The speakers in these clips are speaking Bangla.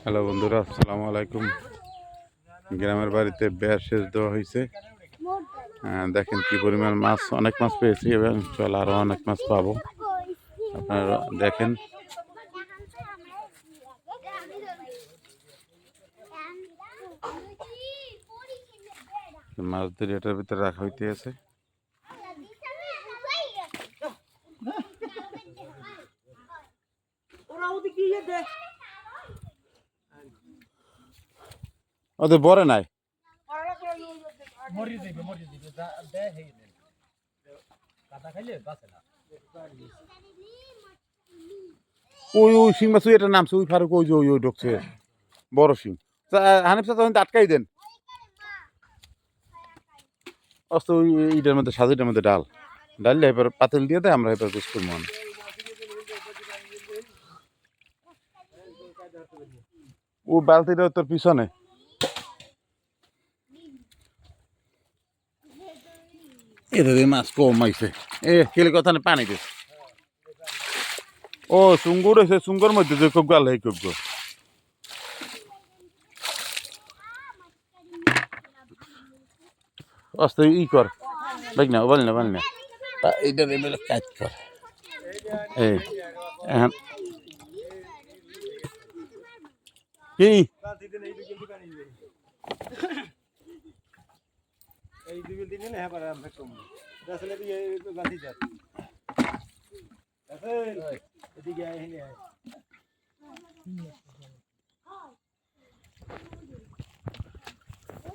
হ্যালো বন্ধুরা, আসসালামু আলাইকুম। গ্রামের বাড়িতে বেয়ার সেচ দেওয়া হয়েছে। দেখেন কি পরিমাণ মাছ, অনেক মাছ পেয়েছি এবং চল আরও অনেক মাছ পাবো। আপনারা দেখেন। মাছ ধরে এটার ভিতরে রাখা হইতে আছে। ওরা ওদিকে ইয়ে ওদের বড় নাই? ওই ওই শিং মাছ এটা নামছে ওই ফারুক ওই যে ওই ওই ঢুকছে। বড় শিং। হানিফ সাথে আটকাই দেন। অস্ত ওই এইটার মধ্যে সাজিটার মধ্যে ডাল। ডাললে এবার পাতিল দিয়ে দেয় আমরা এবার বুঝ করব মনে ও বালতিটা তোর পিছনে। দিয়ে মাছ কম আইছে। এ কেলে কথা নেই পানি দে। ও চুঙ্গুর আছে চুঙ্গুর মধ্যে যে খুব গাল খুব আস্তে ই কর। দেখ না বল না বল না। এইটা এমএলএ কাজ কর। এই এখন কি? এই দিবিল দিনে না হ্যাঁ আমরা কম আসলে দিয়ে গাছি যা এদিকে আয় হেনে আয়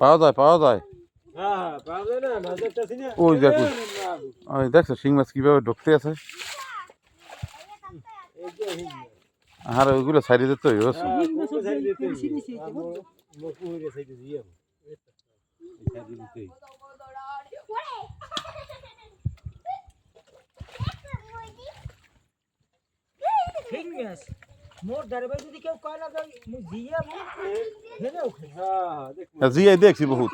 পাওয়া যায় পাওয়া যায় হ্যাঁ হ্যাঁ ওই দেখো ওই দেখছ শিং মাছ কীভাবে ঢুকতে আছে আর ওইগুলো সাইডে দিতে হইব দিতে মুখ ফিটনেস মোর দরবে যদি কেউ কয় না মুই জিয়া মু হ্যাঁ দেখ জিয়াই দেখছি বহুত।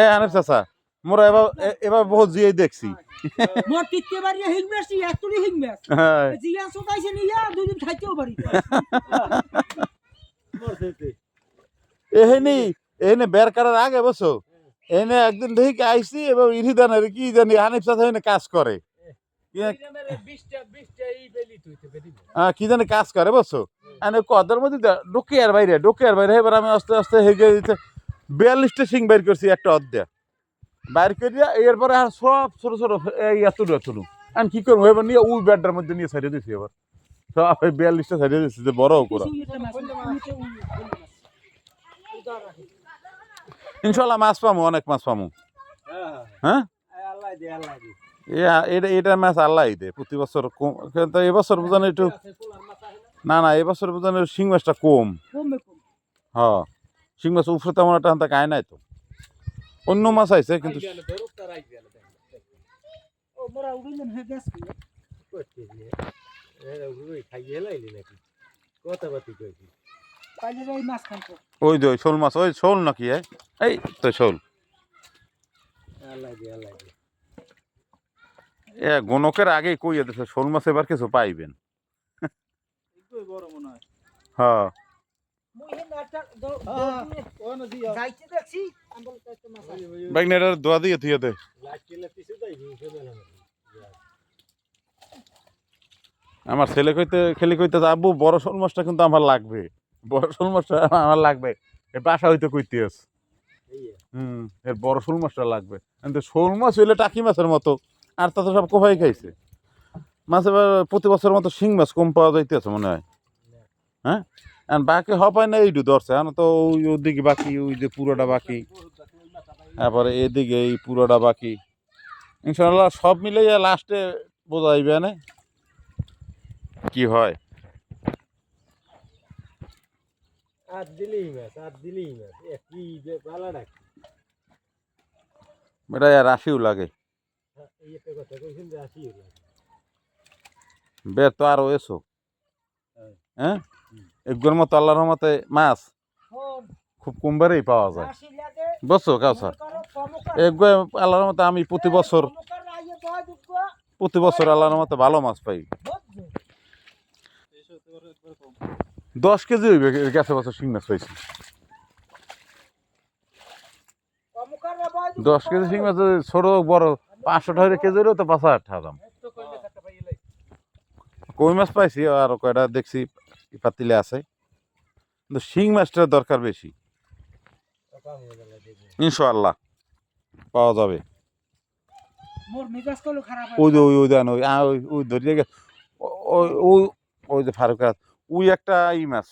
এ আনিফ চাচা মোরা এবার এবার বহুত জিয়াই দেখছি। মোর তিতে বাড়ি একটুলি হিংমেস হ্যাঁ। জিয়া সোটাইছে নিয়া দুদিন খাইতেও পারি। এহেনি এহেনে বের করার আগে বসো। এনে একদিন দেখি আইসি এবং ইরিদানের কি জানি হানিফ চাচা কাজ করে। কি- 20টা 20টা এই বেলি তুইতে বেলি আহ, কি জানি কাজ করে বসো এনে কদের মধ্যে ঢুকে আর বাইরে ঢুকে আর বাইরে এবার আমি আস্তে আস্তে হেগে দিতে বিয়াল্লিশটা সিং বাইর করছি একটা অর্ধে বাইর করিয়া এরপরে আর সব ছোট ছোট এই এতটু এতটু আমি কি করব? এবার নিয়ে ওই ব্যাডটার মধ্যে নিয়ে সাইডে দিছি এবার। সব বিয়াল্লিশটা সাইডে দিছি যে বড় করা ইনশাল্লাহ মাছ পামু অনেক মাছ পামু। হ্যাঁ। হ্যাঁ এটা এটা মাছ আল্লাহ দে প্রতি বছর কম কিন্তু এবছর বুঝানো একটু না? না এবছর বুঝানো শিং মাছটা কম। হ্যাঁ শিং মাছ উফরে তেমন একটা হাতে কায় নাই তো। অন্য মাছ আইছে কিন্তু ও মোরা উড়িলেন হে গ্যাস কথাবার্তি কইছি। পাইলে এই মাছ খাইতো ওই যে শোল মাছ ওই শোল নাকি? এই? তো শোল। আল্লাহ আল্লাহ এ গণকের আগেই কইয়ে দিছে শোল মাছ এবার কিছু পাইবেন। হয়। দিয়া? দোয়া দিয়ে থিয়ে দে। আমার ছেলে কইতে খেলি কইতে আব্বু বড় শোল মাছটা কিন্তু আমার লাগবে। বড় শোল মাছটা আমার লাগবে। এ বাসা হইতে কইতে আছে হুম এর বড় শোল মাছটা লাগবে। শোল মাছ হইলে টাকি মাছের মতো। আর তা তো সব কোপাই খাইছে। মাছ এবার প্রতি বছর মতো শিং মাছ কম পাওয়া যাইতেছে মনে হয়। হ্যাঁ? আর বাকি হপায় না এইটু ধরছে। এখন তো ওই ওদিকে বাকি ওই যে পুরোটা বাকি। তারপরে এদিকে এই পুরোটা বাকি। ইনশাল্লাহ সব মিলে লাস্টে বোঝা যাইবে না? কি হয়? এ কি যে পালা ডাক এটা আর রাশিও লাগে। বের তো আরও এসো। হ্যাঁ? এগুলোর মতো আল্লাহর রহমতে মাছ খুব কমবারেই পাওয়া যায়। বুঝছ কাউসা এগুলো আল্লাহর মতে আমি প্রতি বছর প্রতি বছর আল্লাহর মতে ভালো মাছ পাই। দশ কেজি হইবে গেছে বছর শিং মাছ পাইছি। দশ কেজি শিং মাছ ছোট বড় পাঁচশো টাকা কেজি হলেও তো পাঁচ হাজার টাকা দাম। কই মাছ পাইছি? আর কয়টা দেখছি পাতিলে আছে। কিন্তু শিং মাছটার দরকার বেশি। ইনশাআল্লাহ পাওয়া যাবে। মোর মেজাজ কলো খারাপ ওই যে ওই ওই দেন ওই ওই ওই ধরিয়ে গে ওই ওই ওই যে ফারুক ওই একটা ই মাছ।